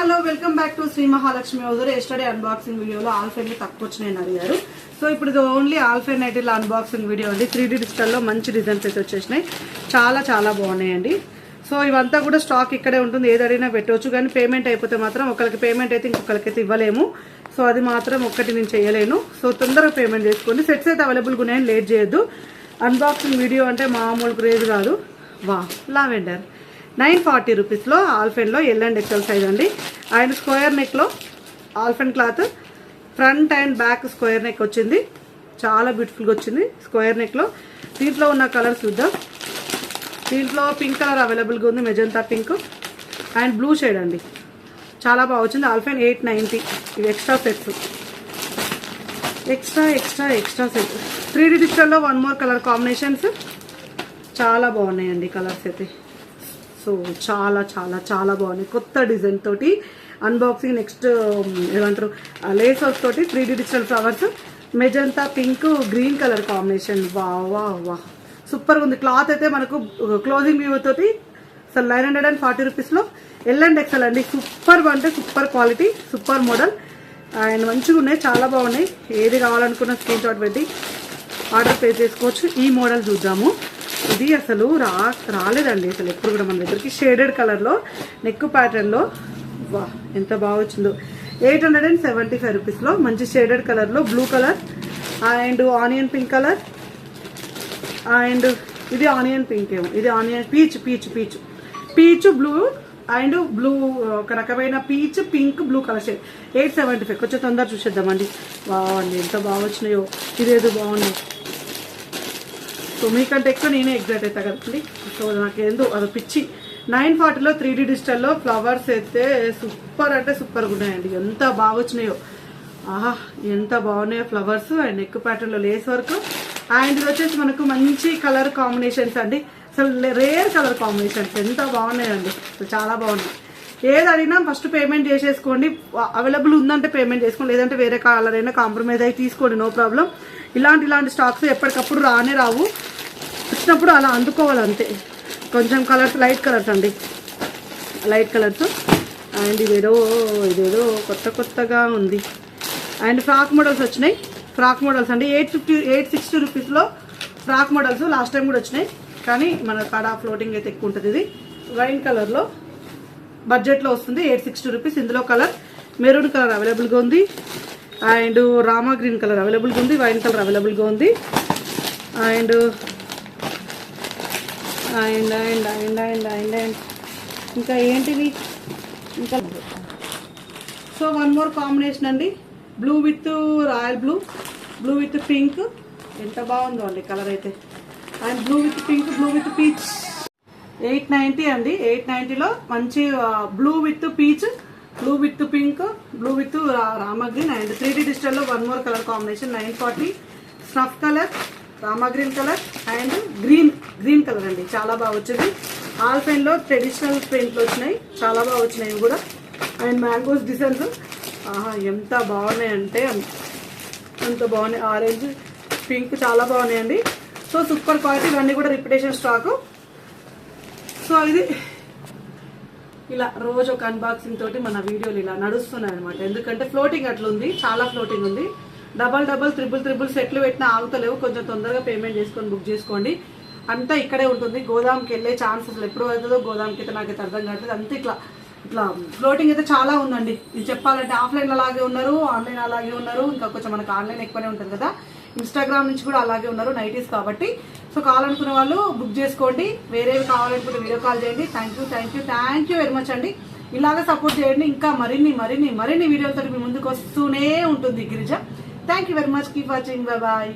Hello welcome back to Sri Mahalakshmi house yesterday unboxing వీడియోలో ఆల్ఫైన్లు తక్కువ వచ్చినాయని అడిగారు. సో ఇప్పుడు ఇది only alpine nighty unboxing video అండి. త్రీ డీ డిజిటల్లో మంచి డిజైన్స్ అయితే వచ్చేసినాయి. చాలా చాలా బాగున్నాయండి. సో ఇవంతా కూడా స్టాక్ ఇక్కడే ఉంటుంది. ఏదైనా పెట్టవచ్చు. కానీ పేమెంట్ అయిపోతే మాత్రం ఒకరికి పేమెంట్ అయితే ఇంకొకరికైతే ఇవ్వలేము. సో అది మాత్రం ఒక్కటి నేను చేయలేను. సో తొందరగా పేమెంట్ చేసుకోండి. సెట్స్ అయితే అవైలబుల్గా ఉన్నాయని లేట్ చేయొద్దు. అన్బాక్సింగ్ వీడియో అంటే మామూలు క్రేజ్ కాదు. వా లావెండర్ నైన్ ఫార్టీ రూపీస్లో ఆల్ఫెన్లో ఎల్ అండ్ ఎక్సెల్ సైజ్ అండి. And square నెక్లో alpine cloth. Front and back square neck వచ్చింది. చాలా బ్యూటిఫుల్గా వచ్చింది స్క్వేర్ నెక్లో. దీంట్లో ఉన్న కలర్స్ చూద్దాం. దీంట్లో పింక్ కలర్ అవైలబుల్గా ఉంది magenta pink. And blue shade అండి. చాలా బాగా వచ్చింది. Alpine eight ninety. ఇవి extra sets. Extra extra extra set. Three డిజిటల్లో one more colour combinations. చాలా బాగున్నాయండి కలర్స్ అయితే. సో చాలా చాలా చాలా బాగున్నాయి. కొత్త డిజైన్ తోటి అన్బాక్సింగ్ నెక్స్ట్ ఏమంటారు లేస్ హౌస్ తోటి three D digital flowers magenta pink green colour combination వా వా వా. సూపర్గా ఉంది. క్లాత్ అయితే మనకు క్లోజింగ్ వ్యూ తోటి అసలు నైన్ హండ్రెడ్ అండ్ ఫార్టీ రూపీస్లో ఎల్ అండ్ ఎక్సెల్ అండి. సూపర్ అంటే super quality super model and మంచిగా ఉన్నాయి. చాలా బాగున్నాయి. ఏది కావాలనుకున్న స్క్రీన్ షాట్ పెట్టి ఆర్డర్ పే చేసుకోవచ్చు. ఈ మోడల్ చూద్దాము. ఇది అసలు రా రాలేదండి. అసలు ఎప్పుడు కూడా మన దగ్గరికి షేడెడ్ కలర్లో నెక్ ప్యాటర్న్లో. వా ఎంత బాగా వచ్చిందో. Eight hundred and seventy five రూపీస్లో మంచి షేడెడ్ కలర్లో blue colour and onion pink colour and ఇది ఆనియన్ పింక్ ఏమో. ఇది onion peach peach peach. Peach blue and blue ఒక రకమైన peach pink blue colour shade. Eight seventy five. కొంచెం తొందర చూసేద్దామండి. బాగుంది ఎంత బాగా వచ్చినాయో. ఇదేదో బాగున్నాయి సో మీకంటే ఎక్కువ నేనే ఎగ్జైట్ అవుతా కదండి సో నాకేందో అది పిచ్చి. నైన్ ఫార్టీలో త్రీ డీ డిజిటల్లో ఫ్లవర్స్ అయితే సూపర్ అంటే సూపర్గా ఉన్నాయండి ఎంత బాగా వచ్చినాయో. ఆహా ఎంత బాగున్నాయో ఫ్లవర్స్ అండ్ ఎక్కువ ప్యాటర్న్లో లేస్ వరకు. అండ్ ఇది వచ్చేసి మనకు మంచి కలర్ కాంబినేషన్స్ అండి. అసలు రేర్ కలర్ కాంబినేషన్స్. ఎంత బాగున్నాయండి. అసలు చాలా బాగున్నాయి. ఏది అడిగినా ఫస్ట్ పేమెంట్ చేసేసుకోండి. అవైలబుల్ ఉందంటే పేమెంట్ చేసుకోండి. లేదంటే వేరే కలర్ అయినా కాంప్రమైజ్ అయి తీసుకోండి. No problem. ఇలాంటి ఇలాంటి స్టాక్స్ ఎప్పటికప్పుడు రానే రావు. వచ్చినప్పుడు అలా అందుకోవాలి అంతే కొంచెం కలర్స్ లైట్ కలర్స్ అండి. Light colours. అండ్ ఇదేదో ఇదేదో కొత్త కొత్తగా ఉంది. అండ్ ఫ్రాక్ మోడల్స్ వచ్చినాయి. ఫ్రాక్ మోడల్స్ అండి. ఎయిట్ ఫిఫ్టీ ఎయిట్ సిక్స్టీ రూపీస్లో ఫ్రాక్ మోడల్స్ లాస్ట్ టైం కూడా వచ్చినాయి. కానీ మన కాడ ఫ్లోటింగ్ అయితే ఎక్కువ ఉంటుంది ఇది. వైన్ కలర్లో బడ్జెట్లో వస్తుంది ఎయిట్ సిక్స్టీ రూపీస్. ఇందులో కలర్ మెరూన్ కలర్ అవైలబుల్గా ఉంది. అండ్ రామా గ్రీన్ కలర్ అవైలబుల్గా ఉంది. వైన్ కలర్ అవైలబుల్గా ఉంది. And and and and and and and ఇంకా ఏంటివి ఇంకా సో వన్ మోర్ కాంబినేషన్ అండి. Blue with royal blue blue with pink ఎంత బాగుందో అండి కలర్ అయితే. And blue with pink blue with peach eight ninety అండి. ఎయిట్ నైంటీలో మంచి blue with peach blue with pink blue with రామగ్రీన్. And three D డిజిటల్లో one more colour combination nine forty snuff colour రామగ్రీన్ colour and green green colour అండి. చాలా బాగా వచ్చింది. ఆల్ఫైన్లో traditional పెయింట్లు వచ్చినాయి. చాలా బాగా వచ్చినాయి కూడా. And mangoes designs. ఆహా ఎంత బాగున్నాయి అంటే అంత బాగున్నాయి. ఆరెంజ్ పింక్ చాలా బాగున్నాయండి. సో సూపర్ క్వాలిటీ ఇవన్నీ కూడా రిపిటేషన్ స్టాకు. సో ఇది ఇలా రోజు ఒక అన్బాక్సింగ్ తోటి మన వీడియోలు ఇలా నడుస్తున్నాయి అనమాట ఎందుకంటే ఫ్లోటింగ్ అట్లా ఉంది చాలా ఫ్లోటింగ్ ఉంది. డబల్ డబల్ త్రిబుల్ త్రిబుల్ సెట్లు పెట్టినా ఆగుతలేవు. కొంచెం తొందరగా పేమెంట్ చేసుకొని బుక్ చేసుకోండి. అంతా ఇక్కడే ఉంటుంది. గోదాంకి వెళ్ళే ఛాన్స్ అసలు ఎప్పుడు అవుతుందో గోదాంకి అయితే నాకైతే అర్థం కావట్లేదు. అంతా ఇట్లా ఇట్లా ఫ్లోటింగ్ అయితే చాలా ఉందండి. ఇది చెప్పాలంటే ఆఫ్లైన్ అలాగే ఉన్నారు ఆన్లైన్ అలాగే ఉన్నారు. ఇంకా కొంచెం మనకు ఆన్లైన్ ఎక్కువనే ఉంటుంది కదా. ఇన్స్టాగ్రామ్ నుంచి కూడా అలాగే ఉన్నారు నైటీస్ కాబట్టి. సో కావాలనుకునే వాళ్ళు బుక్ చేసుకోండి. వేరేవి కావాలనుకుంటే వీడియో కాల్ చేయండి. Thank you thank you thank you very much అండి. ఇలాగే సపోర్ట్ చేయండి. ఇంకా మరిన్ని మరిన్ని మరిన్ని వీడియోలతో మీ ముందుకు వస్తూనే ఉంటుంది Girija. Thank you very much keep watching bye